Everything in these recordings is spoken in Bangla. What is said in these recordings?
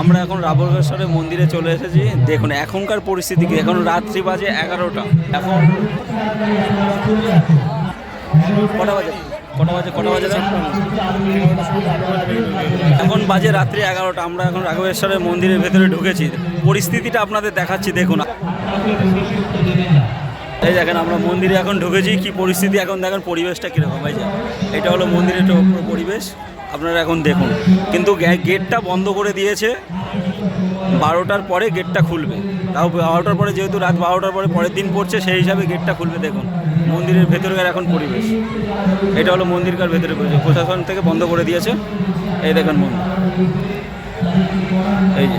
আমরা এখন রাবণেশ্বরের মন্দিরে চলে এসেছি। দেখুন, এখনকার পরিস্থিতি কি? এখন রাত্রি বাজে এগারোটা। এখন কটা বাজে? কটা বাজে? কটা বাজে? এখন বাজে রাত্রি এগারোটা। আমরা এখন রাঘবেশ্বরের মন্দিরের ভেতরে ঢুকেছি। পরিস্থিতিটা আপনাদের দেখাচ্ছি, দেখুন। এই দেখেন, আমরা মন্দিরে এখন ঢুকেছি। কি পরিস্থিতি? এখন দেখেন, পরিবেশটা কীরকম? ভাই যা, এটা হলো মন্দিরের পরিবেশ। আপনারা এখন দেখুন। কিন্তু গেটটা বন্ধ করে দিয়েছে। বারোটার পরে গেটটা খুলবে। তাও বারোটার পরে যেহেতু রাত বারোটার পরে পরের দিন পড়ছে, সেই হিসাবে গেটটা খুলবে দেখুন। মন্দিরের ভেতরকার এখন পরিবেশ। এটা হলো মন্দিরকার ভেতরে পরিবেশ। প্রশাসন থেকে বন্ধ করে দিয়েছে। এই দেখুন মন্দির। এই যে।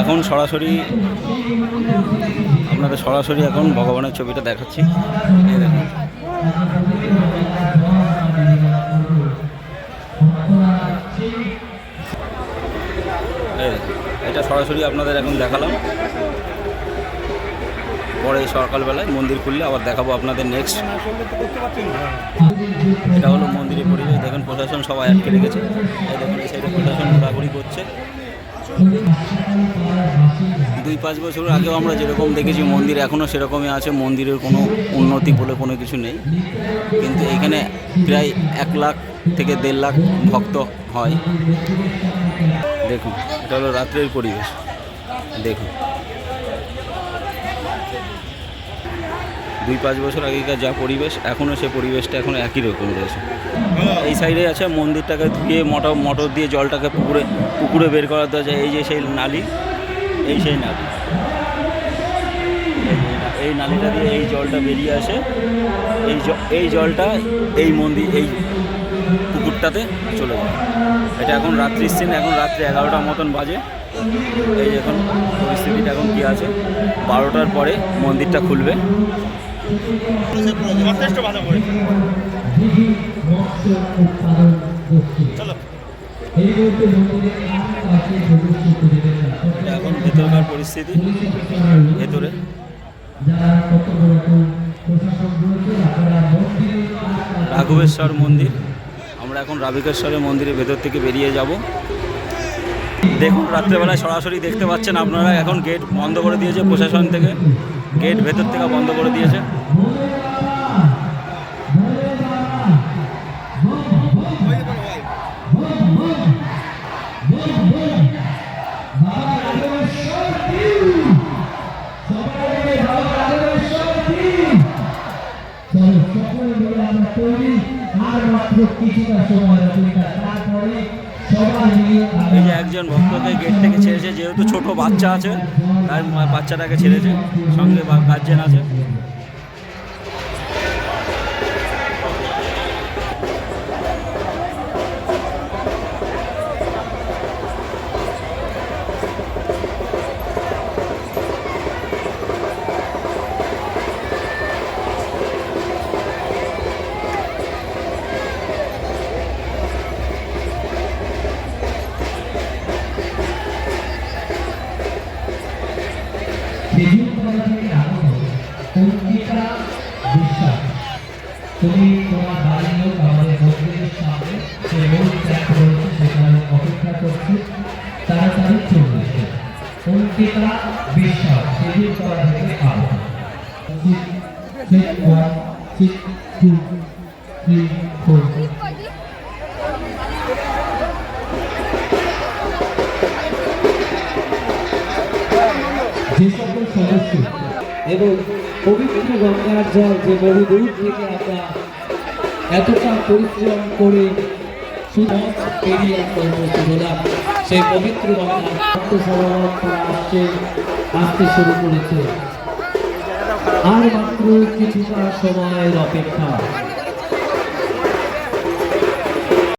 এখন সরাসরি, আপনাদের সরাসরি এখন ভগবানের ছবিটা দেখাচ্ছি। এটা সরাসরি আপনাদের এখন দেখালাম। পরে সকালবেলায় মন্দির খুললে আবার দেখাবো আপনাদের নেক্সট এটা হলো মন্দিরের পরিবেশ। দেখেন, প্রশাসন সবাই আটকে রেখেছে। এই দেখুন, এই সাইডে প্রশাসন ঘোরাঘুরি করছে। দুই পাঁচ বছর আগেও আমরা যেরকম দেখেছি মন্দির এখনও সেরকমই আছে, মন্দিরের কোনো উন্নতি বলে কোনো কিছু নেই। কিন্তু এখানে প্রায় এক লাখ থেকে দেড় লাখ ভক্ত হয়। দেখুন, এটা হলো রাত্রের পরিবেশ। দেখুন। দুই পাঁচ বছর আগেকার যা পরিবেশ, এখনও সে পরিবেশটা এখন একই রকম রয়েছে। এই সাইডে আছে মন্দিরটাকে ধুয়ে মোটর মোটর দিয়ে জলটাকে পুকুরে পুকুরে বের করা দেওয়া যায়। এই যে সেই নালি, এই সেই নালি। এই নালিটা দিয়ে এই জলটা বেরিয়ে আসে। এই এই জলটা এই মন্দির, এই পুকুরটাতে চলে যায়। এটা এখন রাত্রির সিন এখন রাত্রি এগারোটার মতন বাজে। এই এখন পরিস্থিতিটা এখন কী আছে? বারোটার পরে মন্দিরটা খুলবে। যথেষ্ট ভালো করেছে। চলো। এখন ভেতরকার পরিস্থিতি ভেতরে। রাঘবেশ্বর মন্দির। আমরা এখন রাভিকেশ্বরের মন্দিরের ভেতর থেকে বেরিয়ে যাব। দেখুন রাত্রেবেলায় সরাসরি দেখতে পাচ্ছেন আপনারা এখন গেট বন্ধ করে দিয়েছে প্রশাসন থেকে। গেট ভেতর থেকে বন্ধ করে দিয়েছে। এই যে একজন ভক্তকে গেট থেকে ছেড়েছে, যেহেতু ছোট বাচ্চা আছে, তাই বাচ্চাটাকে ছেড়েছে, সঙ্গে গার্জেন আছে। তুমি তোমার বাড়ি হোক আমাদের মন্দিরের সামনে যে মূল ট্র্যাক রয়েছে সেখানে অপেক্ষা করছি তাড়াতাড়ি চলে এসো অঙ্কিতা বিশ্বাস সেদিন থেকে আলো Six, one, six, two, three, four. যে সকল এবং পবিত্র গঙ্গার জল যে বহু দূর থেকে আমরা এতটা পরিশ্রম করে সুযোগ পেরিয়ে আমরা উপস্থিত হলাম। সেই পবিত্র সমাগম আসছে আসতে শুরু করেছে। আর মাত্র কিছুটা সময়ের অপেক্ষা।